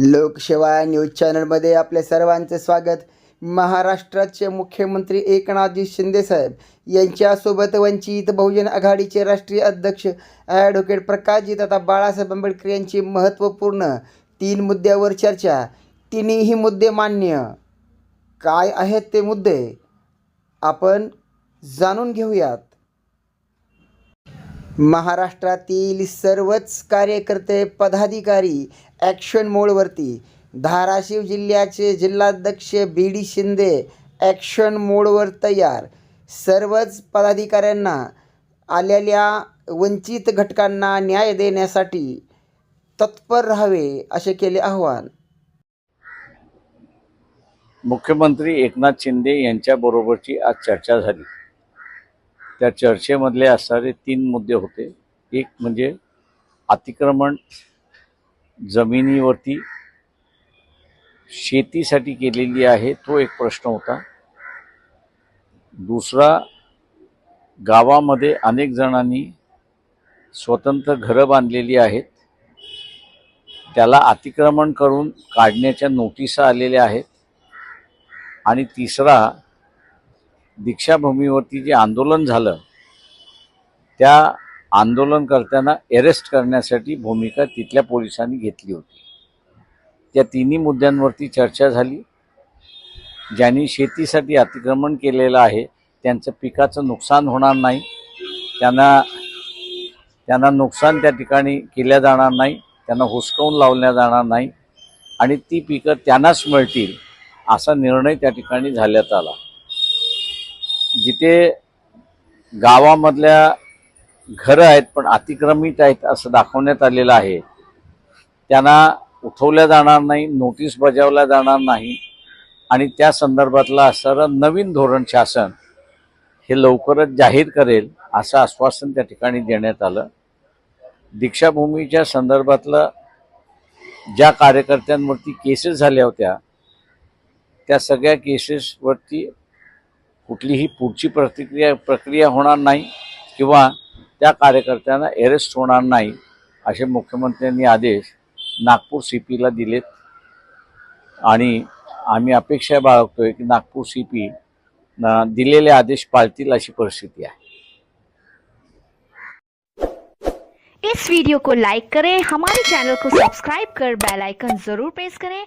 लोकसेवा न्यूज चॅनलमध्ये आपल्या सर्वांचे स्वागत. महाराष्ट्राचे मुख्यमंत्री एकनाथजी शिंदेसाहेब यांच्यासोबत वंचित बहुजन आघाडीचे राष्ट्रीय अध्यक्ष ॲडव्होकेट प्रकाशजी तथा बाळासाहेब आंबेडकर यांची महत्त्वपूर्ण तीन मुद्द्यावर चर्चा. तिन्ही मुद्दे मान्य. काय आहेत ते मुद्दे? आपण जाणून घेऊयात. महाराष्ट्रातील सर्वच कार्यकर्ते पदाधिकारी ॲक्शन मोडवरती धाराशिव जिल्ह्याचे जिल्हाध्यक्ष बी डी शिंदे ॲक्शन मोडवर तयार. सर्वच पदाधिकाऱ्यांना आलेल्या वंचित घटकांना न्याय देण्यासाठी तत्पर राहावे असे केले आव्हान. मुख्यमंत्री एकनाथ शिंदे यांच्याबरोबरची आज चर्चा झाली. त्या चर्चेमधले असणारे तीन मुद्दे होते. एक म्हणजे अतिक्रमण जमिनीवरती शेतीसाठी केलेली आहे तो एक प्रश्न होता. दुसरा गावामध्ये अनेक जणांनी स्वतंत्र घरं बांधलेली आहेत. त्याला अतिक्रमण करून काढण्याच्या नोटिसा आलेल्या आहेत. आणि तिसरा दीक्षाभूमीवरती जे आंदोलन झालं त्या आंदोलनकर्त्यांना अरेस्ट करण्यासाठी भूमिका तिथल्या पोलिसांनी घेतली होती. त्या तिन्ही मुद्द्यांवरती चर्चा झाली. ज्यांनी शेतीसाठी अतिक्रमण केलेलं आहे त्यांचं पिकाचं नुकसान होणार नाही. त्यांना त्यांना नुकसान त्या ठिकाणी केल्या जाणार नाही. त्यांना हुसकावून लावल्या जाणार नाही. आणि ती पिकं त्यांनाच मिळतील असा निर्णय त्या ठिकाणी झाल्यात आला. जिथे गावामधल्या घरं आहेत पण अतिक्रमित आहेत असं दाखवण्यात आलेलं आहे त्यांना उठवल्या जाणार नाही नोटीस बजावल्या जाणार नाही आणि त्या संदर्भातलं असणारं नवीन धोरण शासन हे लवकरच जाहीर करेल असं आश्वासन त्या ठिकाणी देण्यात आलं. दीक्षाभूमीच्या संदर्भातलं ज्या कार्यकर्त्यांवरती केसेस झाल्या होत्या त्या सगळ्या केसेसवरती कुठलीही पुढची प्रतिक्रिया प्रक्रिया होणार नाही किंवा त्या कार्यकर्त्यांना अरेस्ट होणार नाही असे मुख्यमंत्र्यांनी आदेश नागपूर सी पीला दिलेत. आणि आम्ही अपेक्षा बाळगतोय की नागपूर सी पी दिलेले आदेश पाळतील अशी परिस्थिती आहे. इस वीडियो को लाइक करें हमारे चैनल को सब्सक्राइब कर बेल आइकन जरूर प्रेस करें।